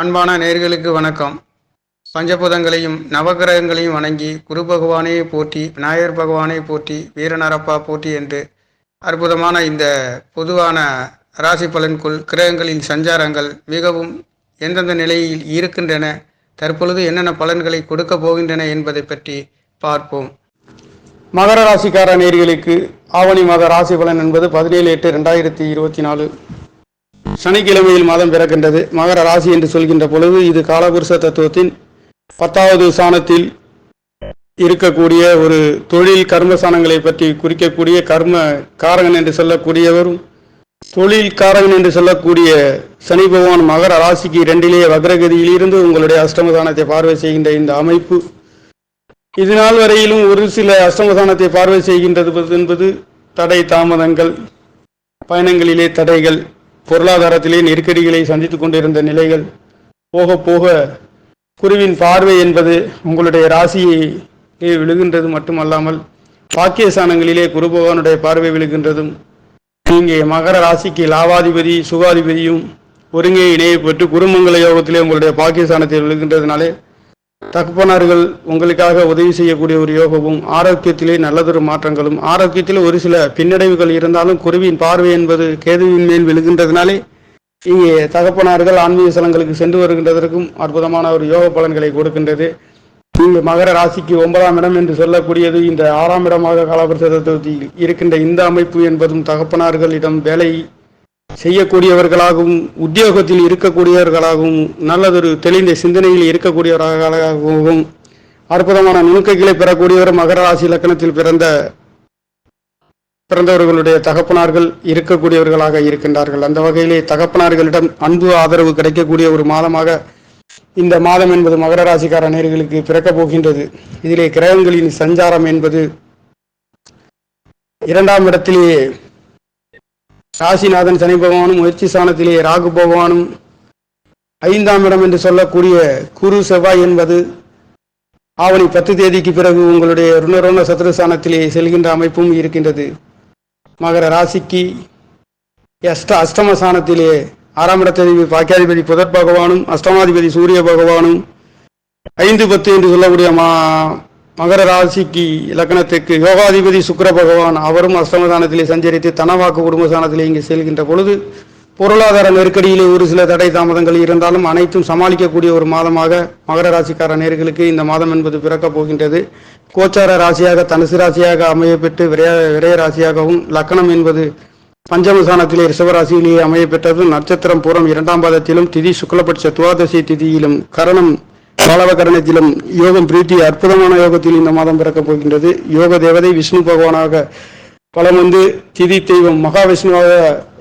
அன்பான நேர்களுக்கு வணக்கம். பஞ்சபூதங்களையும் நவகிரகங்களையும் வணங்கி குரு பகவானையே போற்றி விநாயகர் பகவானே போற்றி வீரநரப்பா போற்றி என்று அற்புதமான இந்த பொதுவான ராசி பலன்குள் கிரகங்களின் சஞ்சாரங்கள் மிகவும் எந்தெந்த நிலையில் இருக்கின்றன தற்பொழுது என்னென்ன பலன்களை கொடுக்க போகின்றன என்பதை பற்றி பார்ப்போம். மகர ராசிக்கார நேர்களுக்கு ஆவணி மாத ராசி பலன் என்பது பதினேழு எட்டு ரெண்டாயிரத்தி இருபத்தி நாலு. சனிக்கிழமையில் மாதம் பிறக்கின்றது. மகர ராசி என்று சொல்கின்ற பொழுது இது காலபுருஷ தத்துவத்தின் பத்தாவது சாணத்தில் இருக்கக்கூடிய ஒரு தொழில் கர்மசானங்களை பற்றி குறிக்கக்கூடிய கர்ம காரகன் என்று சொல்லக்கூடியவரும் தொழில் காரகன் என்று சொல்லக்கூடிய சனி பகவான் மகர ராசிக்கு இரண்டிலேயே வக்ரகதியிலிருந்து உங்களுடைய அஷ்டமதானத்தை பார்வை செய்கின்ற இந்த அமைப்பு. இது நாள் வரையிலும் ஒரு சில அஷ்டமதானத்தை பார்வை செய்கின்றது என்பது தடை தாமதங்கள் பயணங்களிலே தடைகள். பொருளாதாரத்திலே நெருக்கடிகளை சந்தித்து கொண்டிருந்த நிலைகள் போக போக குருவின் பார்வை என்பது உங்களுடைய ராசியை விழுகின்றது மட்டுமல்லாமல் பாக்கியஸ்தானங்களிலே குரு பகவானுடைய பார்வை விழுகின்றதும் இங்கே மகர ராசிக்கு லாவாதிபதி சுகாதிபதியும் ஒருங்கே இணையப்பட்டு குருமங்கல யோகத்திலே உங்களுடைய பாக்கியஸ்தானத்தில் விழுகின்றதுனாலே தகப்பனார்கள் உங்களுக்காக உதவி செய்யக்கூடிய ஒரு யோகமும் ஆரோக்கியத்திலே நல்லதொரு மாற்றங்களும் ஆரோக்கியத்தில் ஒரு சில பின்னடைவுகள் இருந்தாலும் குருவின் பார்வை என்பது கேதுவின் மேல் விழுகின்றதுனாலே இங்கே தகப்பனார்கள் ஆன்மீக ஸ்தலங்களுக்கு சென்று வருகின்றதற்கும் அற்புதமான ஒரு யோக பலன்களை கொடுக்கின்றது. இங்கு மகர ராசிக்கு ஒன்பதாம் இடம் என்று சொல்லக்கூடியது இந்த ஆறாம் இடமாக காலபரிசத்தில் இருக்கின்ற இந்த அமைப்பு என்பதும் தகப்பனார்களிடம் வேலை செய்யக்கூடியவர்களாகவும் உத்தியோகத்தில் இருக்கக்கூடியவர்களாகவும் நல்லதொரு தெளிந்த சிந்தனையில் இருக்கக்கூடியவர்களாகவும் அற்புதமான நுணுக்கங்களை பெறக்கூடியவர் மகர ராசி லக்கணத்தில் பிறந்த பிறந்தவர்களுடைய தகப்பனார்கள் இருக்கக்கூடியவர்களாக இருக்கின்றார்கள். அந்த வகையிலே தகப்பனார்களிடம் அன்பு ஆதரவு கிடைக்கக்கூடிய ஒரு மாதமாக இந்த மாதம் என்பது மகர ராசிக்கார நேர்களுக்கு பிறக்கப் போகின்றது. இதிலே கிரகங்களின் சஞ்சாரம் என்பது இரண்டாம் இடத்திலேயே ராசிநாதன் சனி பகவானும் முயற்சி ஸ்தானத்திலே ராகு பகவானும் ஐந்தாம் இடம் என்று சொல்லக்கூடிய குரு செவ்வாய் என்பது ஆவணி பத்து தேதிக்கு பிறகு உங்களுடைய ருணரோண சத்ருஸ்தானத்திலே செல்கின்ற அமைப்பும் இருக்கின்றது. மகர ராசிக்கு அஷ்ட அஷ்டம ஸ்தானத்திலே ஆறாம் இடத்ததிபதி பாக்கியாதிபதி புதற் பகவானும் அஷ்டமாதிபதி சூரிய பகவானும் ஐந்து பத்து என்று சொல்லக்கூடிய மா மகர ராசிக்கு இலக்கணத்துக்கு யோகாதிபதி சுக்கர பகவான் அவரும் அஸ்தமதானத்திலே சஞ்சரித்து தனவாக்கு குடும்பஸ்தானத்திலே இங்கு செல்கின்ற பொழுது பொருளாதார நெருக்கடியிலே ஒரு சில தடை தாமதங்கள் இருந்தாலும் அனைத்தும் சமாளிக்கக்கூடிய ஒரு மாதமாக மகர ராசிக்கார நேர்களுக்கு இந்த மாதம் என்பது பிறக்கப் போகின்றது. கோச்சார ராசியாக தனுசு ராசியாக அமையப்பெற்று விரைய விரைய ராசியாகவும் லக்கணம் என்பது பஞ்சமசானத்திலே ரிஷபராசியிலேயே அமைய பெற்றது. நட்சத்திரம் பூரம் இரண்டாம் பாதத்திலும் திதி சுக்லபட்ச துவாதசி திதியிலும் கரணம் பாலவகரணத்திலும் யோகம் பிரீத்தி அற்புதமான யோகத்தில் இந்த மாதம் பிறக்கப் போகின்றது. யோக தேவதை விஷ்ணு பகவானாக பலம் வந்து திதி தெய்வம் மகாவிஷ்ணுவாக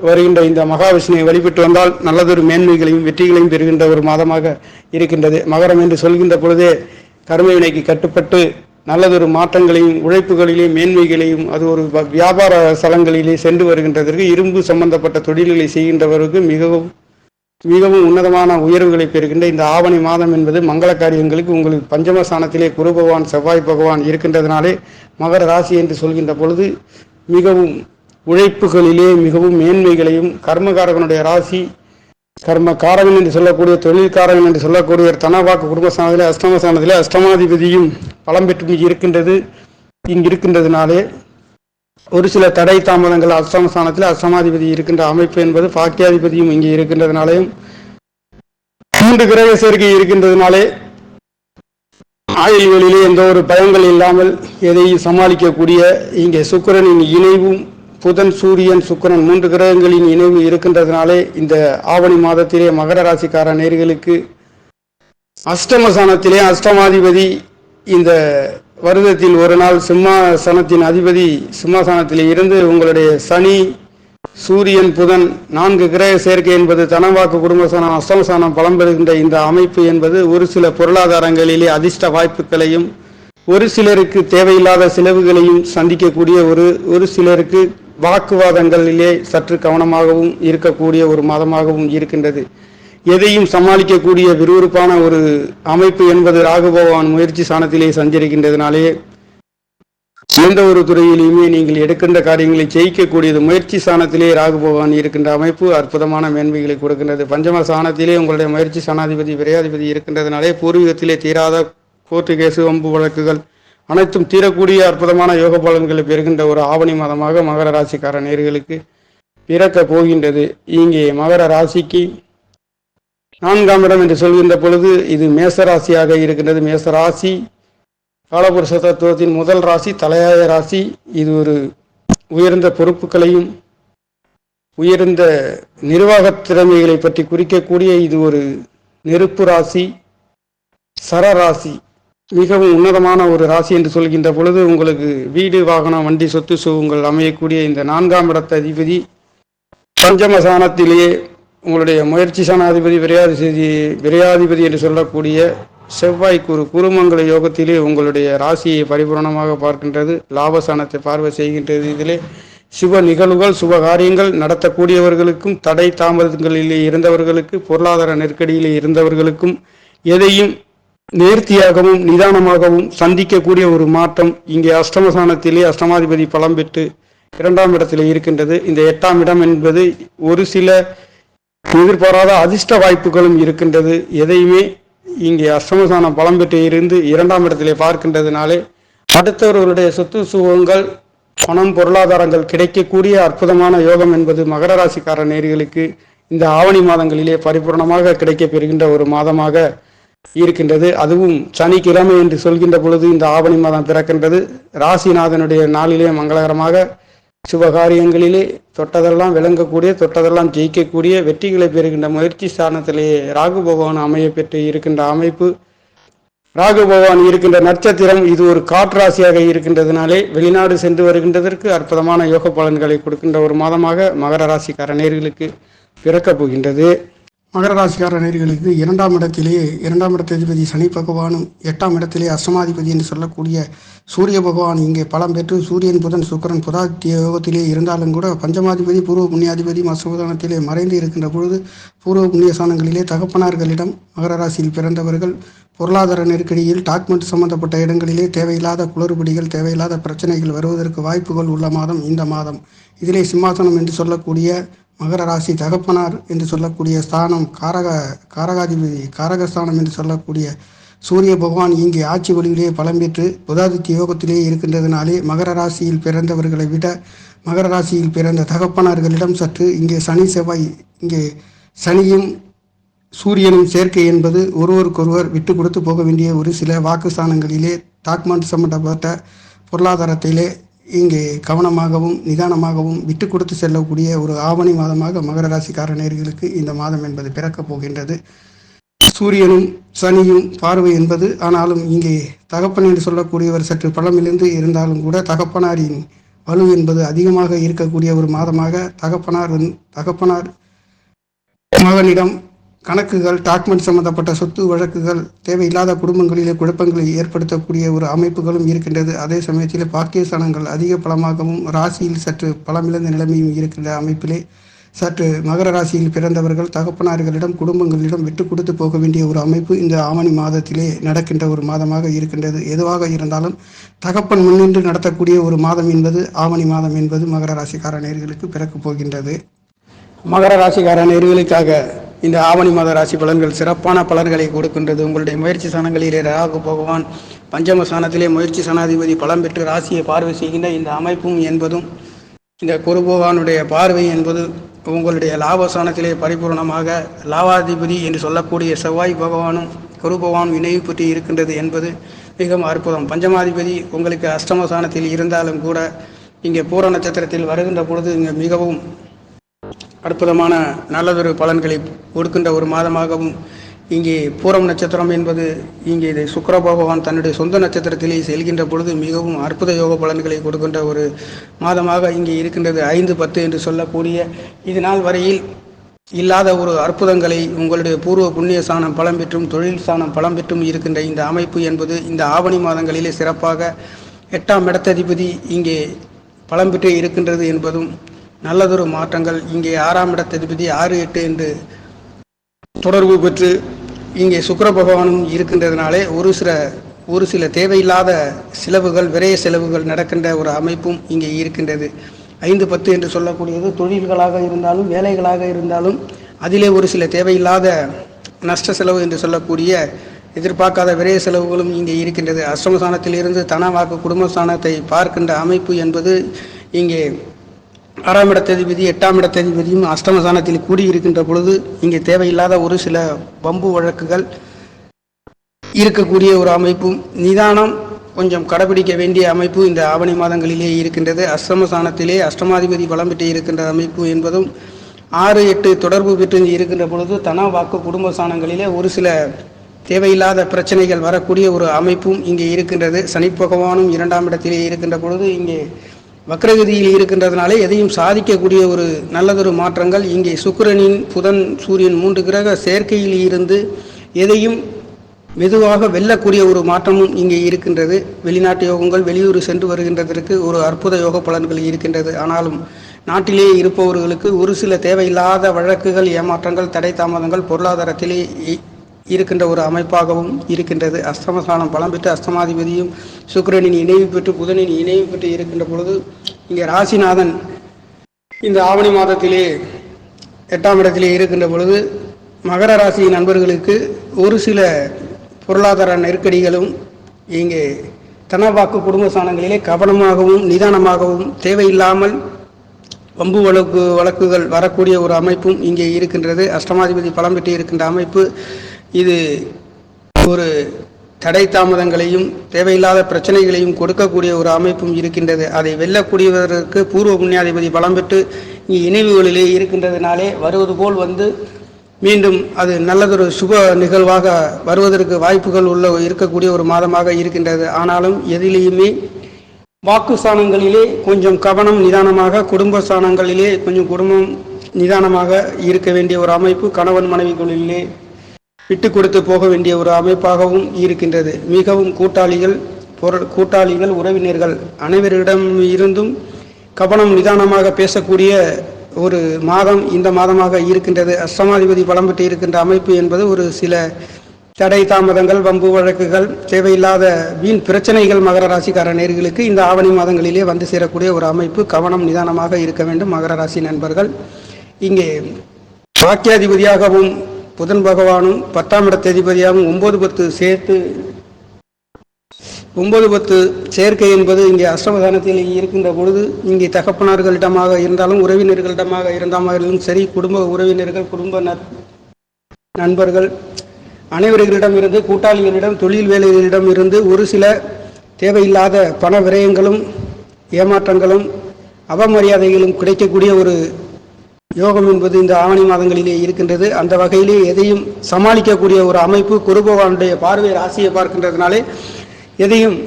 வருகின்ற இந்த மகாவிஷ்ணுவை வழிபட்டு வந்தால் நல்லதொரு மேன்மைகளையும் வெற்றிகளையும் பெறுகின்ற ஒரு மாதமாக இருக்கின்றது. மகரம் என்று சொல்கின்ற பொழுதே கர்மவினைக்கு கட்டுப்பட்டு நல்லதொரு மாற்றங்களையும் உழைப்புகளிலே மேன்மைகளையும் அது ஒரு வ- வியாபார ஸ்தலங்களிலே சென்று வருகின்றதற்கு இரும்பு சம்பந்தப்பட்ட தொழில்களை செய்கின்றவருக்கு மிகவும் மிகவும் உன்னதமான உயர்வுகளை பெறுகின்ற இந்த ஆவணி மாதம் என்பது மங்கள காரியங்களுக்கு உங்களுக்கு பஞ்சமஸ்தானத்திலே குரு பகவான் செவ்வாய் பகவான் இருக்கின்றதுனாலே மகர ராசி என்று சொல்கின்ற பொழுது மிகவும் உழைப்புகளிலே மிகவும் மேன்மைகளையும் கர்மகாரகனுடைய ராசி கர்ம காரகன் என்று சொல்லக்கூடிய தொழில்காரகன் என்று சொல்லக்கூடிய தனவாக்கு குடும்பஸ்தானத்திலே அஷ்டமஸ்தானத்திலே அஷ்டமாதிபதியும் பலம் பெற்று இருக்கின்றது. இங்கு இருக்கின்றதுனாலே ஒரு சில தடை தாமதங்கள் அஷ்டமஸ்தானத்தில் அஷ்டமாதிபதி இருக்கின்ற அமைப்பு என்பது பாக்கியாதிபதியும் இங்கே இருக்கின்றதுனாலேயும் மூன்று கிரக சேர்க்கை இருக்கின்றதுனாலே ஆயுள்களிலே எந்த ஒரு பயங்கள் இல்லாமல் எதையும் சமாளிக்கக்கூடிய இங்கே சுக்கிரனின் இணைவும் புதன் சூரியன் சுக்கிரன் மூன்று கிரகங்களின் இணைவு இருக்கின்றதுனாலே இந்த ஆவணி மாதத்திலே மகர ராசிக்கார நேர்களுக்கு அஷ்டமசானத்திலே அஷ்டமாதிபதி இந்த வருடத்தில் ஒரு நாள் சிம்மாசனத்தின் அதிபதி சிம்மாசனத்திலே இருந்து உங்களுடைய சனி சூரியன் புதன் நான்கு கிரக சேர்க்கை என்பது தனவாக்கு குடும்பசனம் அஷ்டமஸ்தானம் பலம் பெறுகின்ற இந்த அமைப்பு என்பது ஒரு சில பொருளாதாரங்களிலே அதிர்ஷ்ட வாய்ப்புகளையும் ஒரு சிலருக்கு தேவையில்லாத செலவுகளையும் சந்திக்கக்கூடிய ஒரு ஒரு சிலருக்கு வாக்குவாதங்களிலே சற்று கவனமாகவும் இருக்கக்கூடிய ஒரு மாதமாகவும் இருக்கின்றது. எதையும் சமாளிக்கக்கூடிய விறுவிறுப்பான ஒரு அமைப்பு என்பது ராகுபவான் முயற்சி சாணத்திலே சஞ்சரிக்கின்றதுனாலே எந்த ஒரு துறையிலையுமே நீங்கள் எடுக்கின்ற காரியங்களை ஜெயிக்கக்கூடியது முயற்சி சாணத்திலே ராகுபவான் இருக்கின்ற அமைப்பு அற்புதமான மேன்மைகளை கொடுக்கின்றது. பஞ்சம சாணத்திலே உங்களுடைய முயற்சி சாணாதிபதி விரையாதிபதி இருக்கின்றதுனாலே பூர்வீகத்திலே தீராத கோர்ட்டு கேசு வம்பு வழக்குகள் அனைத்தும் தீரக்கூடிய அற்புதமான யோக பலன்களை பெறுகின்ற ஒரு ஆவணி மாதமாக மகர ராசிக்கார நேர்களுக்கு பிறக்க போகின்றது. இங்கே மகர ராசிக்கு நான்காம் இடம் என்று சொல்கின்ற பொழுது இது மேச ராசியாக இருக்கின்றது. மேச ராசி காலபுருஷ தத்துவத்தின் முதல் ராசி தலையாய ராசி. இது ஒரு உயர்ந்த பொறுப்புகளையும் உயர்ந்த நிர்வாகத் திறமைகளை பற்றி குறிக்கக்கூடிய இது ஒரு நெருப்பு ராசி சரராசி மிகவும் உன்னதமான ஒரு ராசி என்று சொல்கின்ற பொழுது உங்களுக்கு வீடு வாகனம் வண்டி சொத்து சுகங்கள் அமையக்கூடிய இந்த நான்காம் இடத்த அதிபதி பஞ்சமசானத்திலேயே உங்களுடைய முயற்சி சானாதிபதி விரையாதிபதி விரையாதிபதி என்று சொல்லக்கூடிய செவ்வாய் குரு குருமங்கல யோகத்திலே உங்களுடைய ராசியை பரிபூரணமாக பார்க்கின்றது லாபசானத்தை பார்வை செய்கின்றது. இதிலே சுப நிகழ்வுகள் சுப காரியங்கள் நடத்தக்கூடியவர்களுக்கும் தடை தாமதங்களிலே இருந்தவர்களுக்கு பொருளாதார நெருக்கடியிலே இருந்தவர்களுக்கும் எதையும் நேர்த்தியாகவும் நிதானமாகவும் சந்திக்கக்கூடிய ஒரு மாற்றம் இங்கே அஷ்டமசானத்திலே அஷ்டமாதிபதி பலம் பெற்று இரண்டாம் இடத்திலே இருக்கின்றது. இந்த எட்டாம் இடம் என்பது ஒரு சில எதிர்பாராத அதிர்ஷ்ட வாய்ப்புகளும் இருக்கின்றது. எதையுமே இங்கே அஷ்டமசானம் பலம் பெற்று இருந்து இரண்டாம் இடத்திலே பார்க்கின்றதுனாலே அடுத்தவர்களுடைய சொத்து சுகங்கள் பணம் பொருளாதாரங்கள் கிடைக்கக்கூடிய அற்புதமான யோகம் என்பது மகர ராசிக்கார நேர்களுக்கு இந்த ஆவணி மாதங்களிலே பரிபூர்ணமாக கிடைக்கப்பெறுகின்ற ஒரு மாதமாக இருக்கின்றது. அதுவும் சனிக்கிழமை என்று சொல்கின்ற பொழுது இந்த ஆவணி மாதம் பிறக்கின்றது ராசிநாதனுடைய நாளிலே மங்களகரமாக சுபகாரியங்களிலே தொட்டதெல்லாம் விளங்கக்கூடிய தொட்டதெல்லாம் ஜெயிக்கக்கூடிய வெற்றிகளை பெறுகின்ற முயற்சி ஸ்தானத்திலேயே ராகு பகவான் அமைய பெற்று இருக்கின்ற அமைப்பு. ராகு பகவான் இருக்கின்ற நட்சத்திரம் இது ஒரு காற்றாசியாக இருக்கின்றதுனாலே வெளிநாடு சென்று வருகின்றதற்கு அற்புதமான யோக பலன்களை கொடுக்கின்ற ஒரு மாதமாக மகர ராசிக்கார நேர்களுக்கு பிறக்கப் போகின்றது. மகர ராசிக்கார நேர்களுக்கு இரண்டாம் இடத்திலே இரண்டாம் இடத்ததிபதி சனி பகவானும் எட்டாம் இடத்திலே அஷ்டமாதிபதி என்று சொல்லக்கூடிய சூரிய பகவான் இங்கே பலம் பெற்று சூரியன் புதன் சுக்கரன் புதாத்திய யோகத்திலே இருந்தாலும் கூட பஞ்சமாதிபதி பூர்வ புண்ணியாதிபதி மசோதானத்திலே மறைந்து இருக்கின்ற பொழுது பூர்வ புண்ணியசானங்களிலே தகப்பனார்களிடம் மகர ராசியில் பிறந்தவர்கள் பொருளாதார நெருக்கடியில் டாக்குமெண்ட் சம்பந்தப்பட்ட இடங்களிலே தேவையில்லாத குளறுபடிகள் தேவையில்லாத பிரச்சனைகள் வருவதற்கு வாய்ப்புகள் உள்ள மாதம் இந்த மாதம். இதிலே சிம்மாசனம் என்று சொல்லக்கூடிய மகர ராசி தகப்பனார் என்று சொல்லக்கூடிய ஸ்தானம் காரக காரகாதிபதி காரகஸ்தானம் என்று சொல்லக்கூடிய சூரிய பகவான் இங்கே ஆட்சி வழியிலேயே பலம் பெற்று புதாதித்ய யோகத்திலே இருக்கின்றதுனாலே மகர ராசியில் பிறந்தவர்களை விட மகர ராசியில் பிறந்த தகப்பனார்களிடம் சற்று இங்கே சனி செவ்வாய் இங்கே சனியும் சூரியனும் சேர்க்கை என்பது ஒருவருக்கொருவர் விட்டு கொடுத்து போக வேண்டிய ஒரு சில வாக்குஸ்தானங்களிலே டாக்குமெண்ட் சம்பந்தப்பட்ட பொருளாதாரத்திலே இங்கே கவனமாகவும் நிதானமாகவும் விட்டு கொடுத்து செல்லக்கூடிய ஒரு ஆவணி மாதமாக மகர ராசிக்கார நேர்களுக்கு இந்த மாதம் என்பது பிறக்கப் போகின்றது. சூரியனும் சனியும் பார்வை என்பது ஆனாலும் இங்கே தகப்பன் என்று சொல்லக்கூடியவர் சற்று பழமிலிருந்து இருந்தாலும் கூட தகப்பனாரின் வலு என்பது அதிகமாக இருக்கக்கூடிய ஒரு மாதமாக தகப்பனார் தகப்பனார் மகனிடம் கணக்குகள் டாக்குமெண்ட் சம்பந்தப்பட்ட சொத்து வழக்குகள் தேவையில்லாத குடும்பங்களிலே குழப்பங்களை ஏற்படுத்தக்கூடிய ஒரு அமைப்புகளும் இருக்கின்றது. அதே சமயத்தில் பாக்கியஸ்தானங்கள் அதிக பலமாகவும் ராசியில் சற்று பலமிழந்த நிலைமையும் இருக்கின்ற அமைப்பிலே சற்று மகர ராசியில் பிறந்தவர்கள் தகப்பனார்களிடம் குடும்பங்களிடம் விட்டு கொடுத்து போக வேண்டிய ஒரு அமைப்பு இந்த ஆவணி மாதத்திலே நடக்கின்ற ஒரு மாதமாக இருக்கின்றது. எதுவாக இருந்தாலும் தகப்பன் முன்னின்று நடத்தக்கூடிய ஒரு மாதம் என்பது ஆவணி மாதம் என்பது மகர ராசிக்கார நேர்களுக்கு பிறக்கப் போகின்றது. மகர ராசிக்கார நேர்களுக்காக இந்த ஆவணி மாத ராசி பலன்கள் சிறப்பான பலன்களை கொடுக்கின்றது. உங்களுடைய முயற்சி சாணங்களிலே ராகு பகவான் பஞ்சம சாணத்திலே முயற்சி சனாதிபதி பலம் பெற்று ராசியை பார்வை செய்கின்ற இந்த அமைப்பும் என்பதும் இந்த குரு பகவானுடைய பார்வை என்பது உங்களுடைய லாபசானத்திலே பரிபூர்ணமாக லாவாதிபதி என்று சொல்லக்கூடிய செவ்வாய் பகவானும் குரு பகவான் இணைவு பெற்று இருக்கின்றது என்பது மிகவும் அற்புதம். பஞ்சமாதிபதி உங்களுக்கு அஷ்டமசானத்தில் இருந்தாலும் கூட இங்கே பூர நட்சத்திரத்தில் வருகின்ற பொழுது இங்கே மிகவும் அற்புதமான நல்லதொரு பலன்களை கொடுக்கின்ற ஒரு மாதமாகவும் இங்கே பூரம் நட்சத்திரம் என்பது இங்கே இதை சுக்கர பகவான் தன்னுடைய சொந்த நட்சத்திரத்திலே செல்கின்ற பொழுது மிகவும் அற்புத யோக பலன்களை கொடுக்கின்ற ஒரு மாதமாக இங்கே இருக்கின்றது. ஐந்து பத்து என்று சொல்லக்கூடிய இது நாள் வரையில் இல்லாத ஒரு அற்புதங்களை உங்களுடைய பூர்வ புண்ணிய சாணம் பலம் பெற்றும் தொழில் சாணம் பலம் பெற்றும் இருக்கின்ற இந்த அமைப்பு என்பது இந்த ஆவணி மாதங்களிலே சிறப்பாக எட்டாம் இடத்ததிபதி இங்கே பலம் பெற்று இருக்கின்றது என்பதும் நல்லதொரு மாற்றங்கள். இங்கே ஆறாம் இடத்ததிபதி ஆறு எட்டு என்று தொடர்பு பெற்று இங்கே சுக்கர பகவானும் இருக்கின்றதுனாலே ஒரு சில ஒரு சில தேவையில்லாத செலவுகள் விரைய செலவுகள் நடக்கின்ற ஒரு அமைப்பும் இங்கே இருக்கின்றது. ஐந்து பத்து என்று சொல்லக்கூடியது தொழில்களாக இருந்தாலும் வேலைகளாக இருந்தாலும் அதிலே ஒரு சில தேவையில்லாத நஷ்ட செலவு என்று சொல்லக்கூடிய எதிர்பார்க்காத விரைய செலவுகளும் இங்கே இருக்கின்றது. அஷ்டமஸ்தானத்திலிருந்து தனவாக்கு குடும்பஸ்தானத்தை பார்க்கின்ற அமைப்பு என்பது இங்கே ஆறாம் இடத்ததிபதி எட்டாம் இடத்ததிபதியும் அஷ்டமஸ்தானத்தில் கூடியிருக்கின்ற பொழுது இங்கே தேவையில்லாத ஒரு சில வம்பு வழக்குகள் இருக்கக்கூடிய ஒரு அமைப்பும் நிதானம் கொஞ்சம் கடைபிடிக்க வேண்டிய அமைப்பு இந்த ஆவணி மாதங்களிலே இருக்கின்றது. அஷ்டமஸ்தானத்திலே அஷ்டமாதிபதி பலம் பெற்று இருக்கின்ற அமைப்பு என்பதும் ஆறு எட்டு தொடர்பு பெற்று இருக்கின்ற பொழுது தன வாக்கு குடும்ப சாணங்களிலே ஒரு சில தேவையில்லாத பிரச்சனைகள் வரக்கூடிய ஒரு அமைப்பும் இங்கே இருக்கின்றது. சனி பகவானும் இரண்டாம் இடத்திலே இருக்கின்ற பொழுது இங்கே வக்ரகதியில் இருக்கின்றதுனாலே எதையும் சாதிக்கக்கூடிய ஒரு நல்லதொரு மாற்றங்கள். இங்கே சுக்கிரனின் புதன் சூரியன் மூன்று கிரக சேர்க்கையில் இருந்து எதையும் மெதுவாக வெல்லக்கூடிய ஒரு மாற்றமும் இங்கே இருக்கின்றது. வெளிநாட்டு யோகங்கள் வெளியூர் சென்று வருகின்றதற்கு ஒரு அற்புத யோக பலன்கள் இருக்கின்றது. ஆனாலும் நாட்டிலே இருப்பவர்களுக்கு ஒரு சில தேவையில்லாத வழக்குகள் ஏமாற்றங்கள் தடை தாமதங்கள் பொருளாதாரத்திலே இருக்கின்ற ஒரு அமைப்பாகவும் இருக்கின்றது. அஸ்தமஸ்தானம் பலம் பெற்று அஸ்தமாதிபதியும் சுக்கிரனின் இணைவு பெற்று புதனின் இணைவு பெற்று இருக்கின்ற பொழுது இங்கே ராசிநாதன் இந்த ஆவணி மாதத்திலே எட்டாம் இடத்திலே இருக்கின்ற பொழுது மகர ராசி நண்பர்களுக்கு ஒரு சில பொருளாதார நெருக்கடிகளும் இங்கே தனவாக்கு குடும்ப சாணங்களிலே கவனமாகவும் நிதானமாகவும் தேவையில்லாமல் வம்பு வழக்கு வழக்குகள் வரக்கூடிய ஒரு அமைப்பும் இங்கே இருக்கின்றது. அஷ்டமாதிபதி பலம் பெற்று இருக்கின்ற அமைப்பு இது ஒரு தடை தாமதங்களையும் தேவையில்லாத பிரச்சனைகளையும் கொடுக்கக்கூடிய ஒரு அமைப்பும் இருக்கின்றது. அதை வெல்லக்கூடியவதற்கு பூர்வ புண்ணியாதிபதி பலம் பெற்று இங்கே இணைவுகளிலே இருக்கின்றதுனாலே வருவது போல் வந்து மீண்டும் அது நல்லதொரு சுப நிகழ்வாக வருவதற்கு வாய்ப்புகள் உள்ள இருக்கக்கூடிய ஒரு மாதமாக இருக்கின்றது. ஆனாலும் எதிலேயுமே வாக்கு ஸ்தானங்களிலே கொஞ்சம் கவனம் நிதானமாக குடும்ப ஸ்தானங்களிலே கொஞ்சம் குடும்பம் நிதானமாக இருக்க வேண்டிய ஒரு அமைப்பு கணவன் மனைவிகளிலே விட்டு கொடுத்து போக வேண்டிய ஒரு அமைப்பாகவும் இருக்கின்றது. மிகவும் கூட்டாளிகள் பொருள் கூட்டாளிகள் உறவினர்கள் அனைவரிடம் இருந்தும் கவனம் நிதானமாக பேசக்கூடிய ஒரு மாதம் இந்த மாதமாக இருக்கின்றது. அஷ்டமாதிபதி பலம் பெற்று இருக்கின்ற அமைப்பு என்பது ஒரு சில தடை தாமதங்கள் வம்பு வழக்குகள் தேவையில்லாத வீண் பிரச்சனைகள் மகர ராசிக்கார நேர்களுக்கு இந்த ஆவணி மாதங்களிலே வந்து சேரக்கூடிய ஒரு அமைப்பு. கவனம் நிதானமாக இருக்க வேண்டும் மகர ராசி நண்பர்கள். இங்கே வாக்கியாதிபதியாகவும் புதன் பகவானும் பத்தாம் இடத்த அதிபதியாகவும் ஒன்பது பத்து சேர்த்து ஒன்பது பத்து சேர்க்கை என்பது இங்கே அஷ்டமதானத்தில் இருக்கின்ற பொழுது இங்கே தகப்பனார்களிடமாக இருந்தாலும் உறவினர்களிடமாக இருந்தாலும் சரி குடும்ப உறவினர்கள் குடும்ப நண்பர்கள் அனைவர்களிடம் இருந்து கூட்டாளிகளிடம் தொழில் வேலைகளிடம் இருந்து ஒரு சில தேவையில்லாத பண விரயங்களும் ஏமாற்றங்களும் அவமரியாதைகளும் கிடைக்கக்கூடிய ஒரு யோகம் என்பது இந்த ஆவணி மாதங்களிலே இருக்கின்றது. அந்த வகையிலே எதையும் சமாளிக்கக்கூடிய ஒரு அமைப்பு குருபகவானுடைய பார்வை ராசியை பார்க்கின்றதுனாலே எதையும்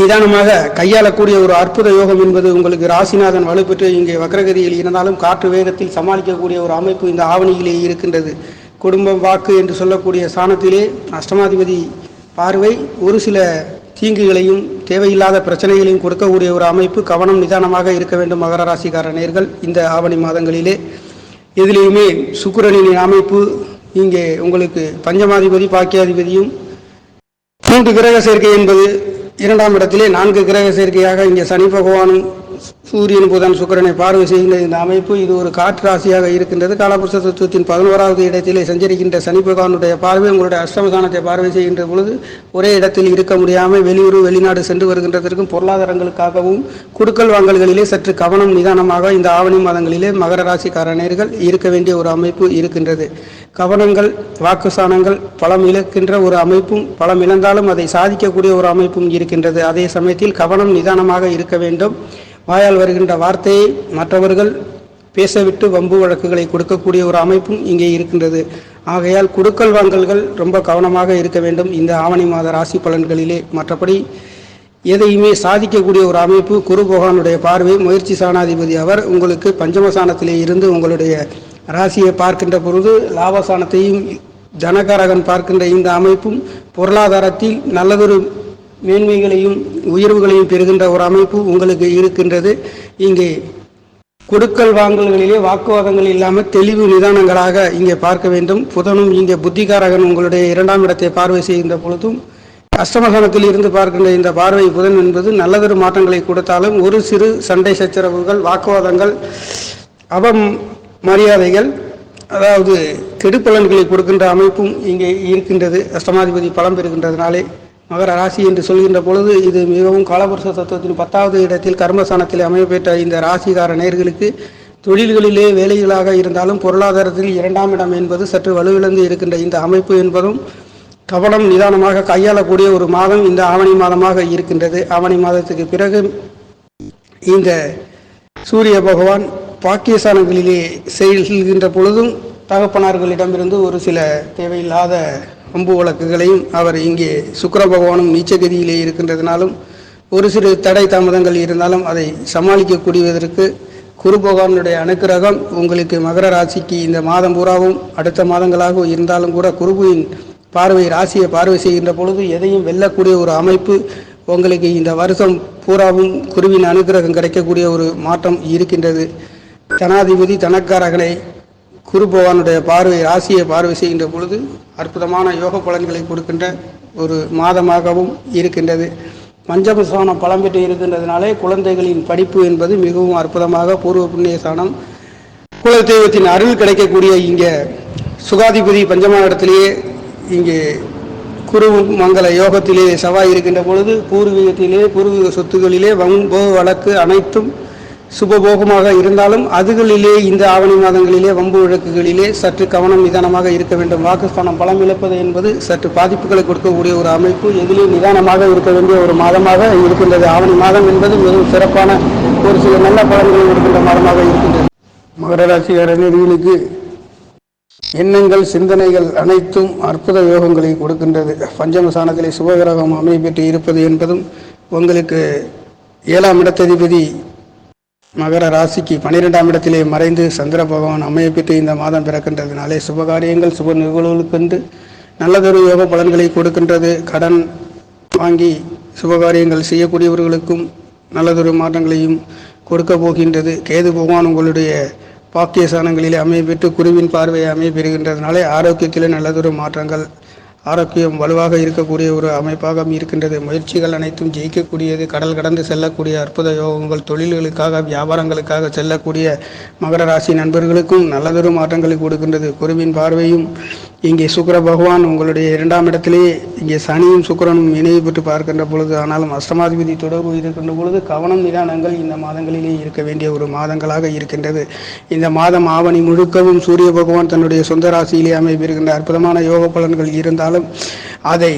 நிதானமாக கையாளக்கூடிய ஒரு அற்புத யோகம் என்பது உங்களுக்கு ராசிநாதன் வலுப்பெற்று இங்கே வக்ரகதியில் இருந்தாலும் காற்று வேகத்தில் சமாளிக்கக்கூடிய ஒரு அமைப்பு இந்த ஆவணியிலே இருக்கின்றது. குடும்பம் வாக்கு என்று சொல்லக்கூடிய ஸ்தானத்திலே அஷ்டமாதிபதி பார்வை ஒரு சில தீங்குகளையும் தேவையில்லாத பிரச்சனைகளையும் கொடுக்கக்கூடிய ஒரு அமைப்பு கவனம் நிதானமாக இருக்க வேண்டும் மகர ராசிக்கார நேர்கள் இந்த ஆவணி மாதங்களிலே எதிலேயுமே சுக்கிரனின் அமைப்பு இங்கே உங்களுக்கு பஞ்சமாதிபதி பாக்கியாதிபதியும் மூன்று கிரக சேர்க்கை என்பது இரண்டாம் இடத்திலே நான்கு கிரக சேர்க்கையாக இங்கே சனி பகவானும் சூரியன் புதன் சுக்கிரனை பார்வை செய்கின்ற இந்த அமைப்பு இது ஒரு காற்று ராசியாக இருக்கின்றது. காலபுருஷ தத்துவத்தின் பதினோராவது இடத்திலே சஞ்சரிக்கின்ற சனி பகவானுடைய பார்வை உங்களுடைய அஷ்டமதானத்தை பார்வை செய்கின்ற பொழுது ஒரே இடத்தில் இருக்க முடியாமல் வெளியூர் வெளிநாடு சென்று வருகின்றதற்கும் பொருளாதாரங்களுக்காகவும் குடுக்கல் வாங்கல்களிலே சற்று கவனம் நிதானமாக இந்த ஆவணி மாதங்களிலே மகர ராசிக்காரனர்கள் இருக்க வேண்டிய ஒரு அமைப்பு இருக்கின்றது. கவனங்கள் வாக்குசானங்கள் பலம் இழக்கின்ற ஒரு அமைப்பும் பலம் இழந்தாலும் அதை சாதிக்கக்கூடிய ஒரு அமைப்பும் இருக்கின்றது. அதே சமயத்தில் கவனம் நிதானமாக இருக்க வேண்டும். வாயால் வருகின்ற வார்த்தையை மற்றவர்கள் பேசவிட்டு வம்பு வழக்குகளை கொடுக்கக்கூடிய ஒரு அமைப்பும் இங்கே இருக்கின்றது. ஆகையால் குடுக்கல் வாங்கல்கள் ரொம்ப கவனமாக இருக்க வேண்டும். இந்த ஆவணி மாத ராசி பலன்களிலே மற்றபடி எதையுமே சாதிக்கக்கூடிய ஒரு அமைப்பு குரு பகவானுடைய பார்வை. முயற்சி சாணாதிபதி அவர் உங்களுக்கு பஞ்சமசானத்திலே இருந்து உங்களுடைய ராசியை பார்க்கின்ற பொழுது லாபசானத்தையும் ஜனகாரகன் பார்க்கின்ற இந்த அமைப்பும் பொருளாதாரத்தில் நல்லதொரு மேன்மைகளையும் உயர்வுகளையும் பெறுகின்ற ஒரு அமைப்பு உங்களுக்கு இருக்கின்றது. இங்கே கொடுக்கல் வாங்கல்களிலே வாக்குவாதங்கள் இல்லாமல் தெளிவு நிதானங்களாக இங்கே பார்க்க வேண்டும். புதனும் இங்கே புத்திகாரகன் உங்களுடைய இரண்டாம் இடத்தை பார்வை செய்கின்ற பொழுதும் அஷ்டமகனத்தில் இருந்து பார்க்கின்ற இந்த பார்வை புதன் என்பது நல்லதொரு மாற்றங்களை கொடுத்தாலும் ஒரு சிறு சண்டை சச்சரவுகள் வாக்குவாதங்கள் அவம் மரியாதைகள் அதாவது கெடுப்பலன்களை கொடுக்கின்ற அமைப்பும் இங்கே இருக்கின்றது. அஷ்டமாதிபதி பலம் பெறுகின்றதுனாலே மகர ராசி என்று சொல்கின்ற பொழுது இது மிகவும் காலபுருஷ தத்துவத்தின் பத்தாவது இடத்தில் கர்மஸ்தானத்தில் அமையப்பெற்ற இந்த ராசிகார நேர்களுக்கு தொழில்களிலே வேலைகளாக இருந்தாலும் பொருளாதாரத்தில் இரண்டாம் இடம் என்பது சற்று வலுவிழந்து இருக்கின்ற இந்த அமைப்பு என்பதும் கவனம் நிதானமாக கையாளக்கூடிய ஒரு மாதம் இந்த ஆவணி மாதமாக இருக்கின்றது. ஆவணி மாதத்துக்கு பிறகு இந்த சூரிய பகவான் பாக்கியஸ்தானங்களிலே செல்கின்ற பொழுதும் தகப்பனார்களிடமிருந்து ஒரு சில தேவையில்லாத அம்பு வழக்குகளையும் அவர் இங்கே சுக்கர பகவானும் நீச்சகதியிலே இருக்கின்றதுனாலும் ஒரு சிறு தடை தாமதங்கள் இருந்தாலும் அதை சமாளிக்கக்கூடியதற்கு குரு பகவானுடைய அனுக்கிரகம் உங்களுக்கு மகர ராசிக்கு இந்த மாதம் பூராவும் அடுத்த மாதங்களாக இருந்தாலும் கூட குருபுவின் பார்வை ராசியை பார்வை செய்கின்ற பொழுது எதையும் வெல்லக்கூடிய ஒரு அமைப்பு உங்களுக்கு இந்த வருஷம் பூராவும் குருவின் அனுக்கிரகம் கிடைக்கக்கூடிய ஒரு மாற்றம் இருக்கின்றது. தனாதிபதி தனக்காரகனை குரு பகவானுடைய பார்வை ராசியை பார்வை செய்கின்ற பொழுது அற்புதமான யோக பலன்களை கொடுக்கின்ற ஒரு மாதமாகவும் இருக்கின்றது. பஞ்சமஸ்தானம் பலம் பெற்று இருக்கின்றதுனாலே குழந்தைகளின் படிப்பு என்பது மிகவும் அற்புதமாக பூர்வ புண்ணிய ஸ்தானம். குலதெய்வத்தின் அருள் கிடைக்கக்கூடிய இங்கே சுகாதிபதி பஞ்சம இடத்திலேயே இங்கே குரு மங்கள யோகத்திலே செவ்வாய் இருக்கின்ற பொழுது பூர்வீகத்திலே பூர்வீக சொத்துகளிலே வம்பு வழக்கு அனைத்தும் சுபபோகமாக இருந்தாலும் அதுகளிலே இந்த ஆவணி மாதங்களிலே வம்பு வழக்குகளிலே சற்று கவனம் நிதானமாக இருக்க வேண்டும். வாக்குஸ்தானம் பலம் இழப்பது என்பது சற்று பாதிப்புகளை கொடுக்கக்கூடிய ஒரு அமைப்பு எதிலே நிதானமாக இருக்க வேண்டிய ஒரு மாதமாக இருக்கின்றது. ஆவணி மாதம் என்பது மிகவும் சிறப்பான ஒரு சில நல்ல பலன்களை இருக்கின்ற மாதமாக இருக்கின்றது. மகர ராசிக்காரர்களுக்கு எண்ணங்கள் சிந்தனைகள் அனைத்தும் அற்புத யோகங்களை கொடுக்கின்றது. பஞ்சமசானத்திலே சுபகிரகம் அமைப்பெற்று இருப்பது என்பதும் உங்களுக்கு ஏழாம் இடத்ததிபதி மகர ராசிக்கு பன்னிரெண்டாம் இடத்திலே மறைந்து சந்திர பகவான் அமையப்பெற்று இந்த மாதம் பிறக்கின்றதுனாலே சுபகாரியங்கள் சுப நிகழ்வுகளுக்கென்று நல்லதொரு யோக பலன்களை கொடுக்கின்றது. கடன் வாங்கி சுபகாரியங்கள் செய்யக்கூடியவர்களுக்கும் நல்லதொரு மாற்றங்களையும் கொடுக்க போகின்றது. கேது பகவான் உங்களுடைய பாக்கியசானங்களிலே அமையப்பெற்று குருவின் பார்வையை அமைய பெறுகின்றதுனாலே ஆரோக்கியத்திலே நல்லதொரு மாற்றங்கள் ஆரோக்கியம் வலுவாக இருக்கக்கூடிய ஒரு அமைப்பாக இருக்கின்றது. முயற்சிகள் அனைத்தும் ஜெயிக்கக்கூடியது கடல் கடந்து செல்லக்கூடிய அற்புத யோகங்கள் தொழில்களுக்காக வியாபாரங்களுக்காக செல்லக்கூடிய மகர ராசி நண்பர்களுக்கும் நல்லதொரு மாற்றங்களை கொடுக்கின்றது. குருவின் பார்வையும் இங்கே சுக்கர பகவான் உங்களுடைய இரண்டாம் இடத்திலே இங்கே சனியும் சுக்கிரனும் இணைவு பெற்று பார்க்கின்ற பொழுது ஆனாலும் அஷ்டமாதிபதி தொடர்பு இருக்கின்ற பொழுது கவனம் நிதானங்கள் இந்த மாதங்களிலே இருக்க வேண்டிய ஒரு மாதங்களாக இருக்கின்றது. இந்த மாதம் ஆவணி முழுக்கவும் சூரிய பகவான் தன்னுடைய சொந்த ராசியிலே அமைப்பிருக்கின்ற அற்புதமான யோக பலன்கள் இருந்தால் இருந்தாலும் அதை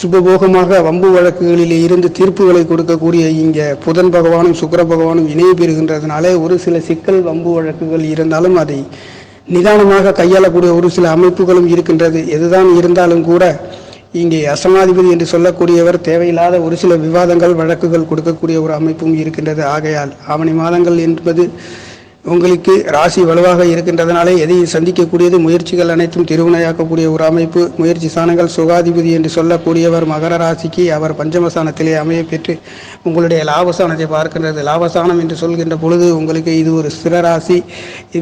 சுபபோகமாக வம்பு வழக்குகளிலே இருந்து தீர்ப்புகளை கொடுக்கக்கூடிய இங்கே புதன் பகவானும் சுக்கர பகவானும் இணைய பெறுகின்றதுனாலே ஒரு சில சிக்கல் வம்பு வழக்குகள் இருந்தாலும் அதை நிதானமாக கையாளக்கூடிய ஒரு சில அமைப்புகளும் இருக்கின்றது. எதுதான் இருந்தாலும் கூட இங்கே அசமாதிபதி என்று சொல்லக்கூடியவர் தேவையில்லாத ஒரு சில விவாதங்கள் வழக்குகள் கொடுக்கக்கூடிய ஒரு அமைப்பும் இருக்கின்றது. ஆகையால் ஆவணி மாதங்கள் என்பது உங்களுக்கு ராசி வலுவாக இருக்கின்றதனாலே எதையும் சந்திக்கக்கூடியது முயற்சிகள் அனைத்தும் திருவினையாக்கக்கூடிய ஒரு அமைப்பு. முயற்சி சாணங்கள் சுகாதிபதி என்று சொல்லக்கூடியவர் மகர ராசிக்கு அவர் பஞ்சமசானத்திலே அமைய பெற்று உங்களுடைய லாபசானத்தை பார்க்கின்றது. லாபசானம் என்று சொல்கின்ற பொழுது உங்களுக்கு இது ஒரு ஸ்திரராசி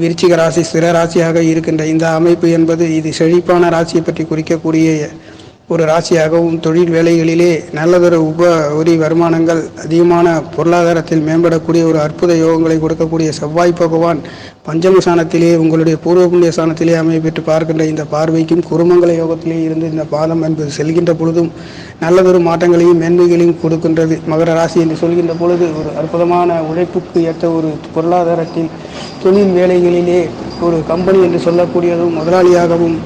விருச்சிக ராசி ஸ்திர ராசியாக இருக்கின்ற இந்த அமைப்பு என்பது இது செழிப்பான ராசியை பற்றி குறிக்கக்கூடிய ஒரு ராசியாகவும் தொழில் வேலைகளிலே நல்லதொரு உப உரி வருமானங்கள் அதிகமான பொருளாதாரத்தில் மேம்படக்கூடிய ஒரு அற்புத யோகங்களை கொடுக்கக்கூடிய செவ்வாய் பகவான் பஞ்சம சாணத்திலே உங்களுடைய பூர்வ புண்ணிய சாணத்திலே அமைப்பெற்று பார்க்கின்ற இந்த பார்வைக்கும் குருமங்கல யோகத்திலே இருந்து இந்த பாதம் என்பது செல்கின்ற பொழுதும் நல்லதொரு மாற்றங்களையும் மேன்மைகளையும் கொடுக்கின்றது. மகர ராசி என்று சொல்கின்ற பொழுது ஒரு அற்புதமான உழைப்புக்கு ஏற்ற ஒரு பொருளாதாரத்தில் தொழில் வேலைகளிலே ஒரு கம்பெனி என்று சொல்லக்கூடியதும் முதலாளியாகவும்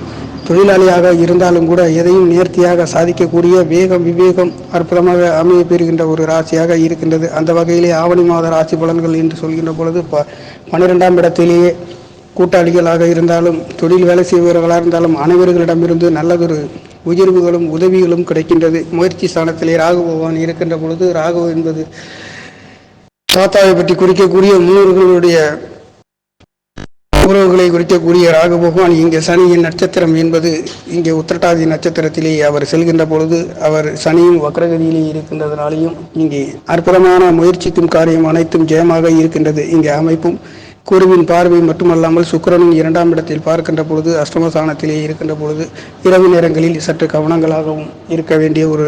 தொழிலாளியாக இருந்தாலும் கூட எதையும் நேர்த்தியாக சாதிக்கக்கூடிய வேகம் விவேகம் அற்புதமாக அமைய பெறுகின்ற ஒரு ராசியாக இருக்கின்றது. அந்த வகையிலே ஆவணி மாத ராசி பலன்கள் என்று சொல்கின்ற பொழுது ப பன்னிரெண்டாம் இடத்திலேயே கூட்டாளிகளாக இருந்தாலும் தொழில் வேலை செய்பவர்களாக இருந்தாலும் அனைவர்களிடமிருந்து நல்லதொரு உயர்வுகளும் உதவிகளும் கிடைக்கின்றது. முயற்சி ஸ்தானத்திலே ராகு பகவான் இருக்கின்ற பொழுது ராகு என்பது தாத்தாவை பற்றி குறிக்கக்கூடிய முன்னோர்களுடைய உறவுகளை குறிக்கக்கூடிய ராகு பகவான் இங்கே சனியின் நட்சத்திரம் என்பது இங்கே உத்திரட்டாதி நட்சத்திரத்திலே அவர் செல்கின்ற பொழுது அவர் சனியும் வக்ரகதியிலே இருக்கின்றதனாலேயும் இங்கே அற்புதமான முயற்சிக்கும் காரியம் அனைத்தும் ஜெயமாக இருக்கின்றது. இங்கே அமைப்பும் குருவின் பார்வை மட்டுமல்லாமல் சுக்கரனின் இரண்டாம் இடத்தில் பார்க்கின்ற பொழுது அஷ்டமஸ்தானத்திலே இருக்கின்ற பொழுது இரவு நேரங்களில் சற்று கவனங்களாகவும் இருக்க வேண்டிய ஒரு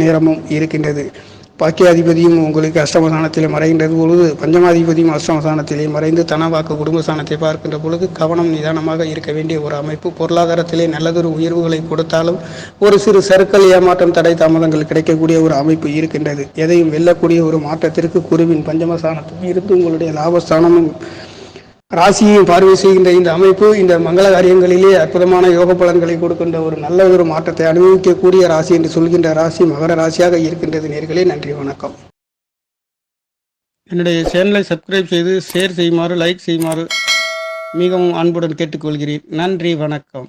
நேரமும் இருக்கின்றது. பாக்கியாதிபதியும் உங்களுக்கு அஷ்டமஸ்தானத்திலே மறைகின்றது பொழுது பஞ்சமாதிபதியும் அஷ்டமஸ்தானத்திலே மறைந்து தனவாக்கு குடும்பஸ்தானத்தை பார்க்கின்ற பொழுது கவனம் நிதானமாக இருக்க வேண்டிய ஒரு அமைப்பு. பொருளாதாரத்திலே நல்லதொரு உயர்வுகளை கொடுத்தாலும் ஒரு சிறு சறுக்கல் ஏமாற்றம் தடை தாமதங்கள் கிடைக்கக்கூடிய ஒரு அமைப்பு இருக்கின்றது. எதையும் வெல்லக்கூடிய ஒரு மாற்றத்திற்கு குருவின் பஞ்சமஸ்தானத்தும் இருந்து உங்களுடைய லாபஸ்தானமும் ராசியை பார்வை செய்கின்ற இந்த அமைப்பு இந்த மங்கள காரியங்களிலே அற்புதமான யோக பலன்களை கொடுக்கின்ற ஒரு நல்ல ஒரு மாற்றத்தை அனுபவிக்கக்கூடிய ராசி என்று சொல்கின்ற ராசி மகர ராசியாக இருக்கின்றது நேர்களே நன்றி வணக்கம். என்னுடைய சேனலை சப்ஸ்கிரைப் செய்து ஷேர் செய்யுமாறு லைக் செய்யுமாறு மிகவும் அன்புடன் கேட்டுக்கொள்கிறேன். நன்றி வணக்கம்.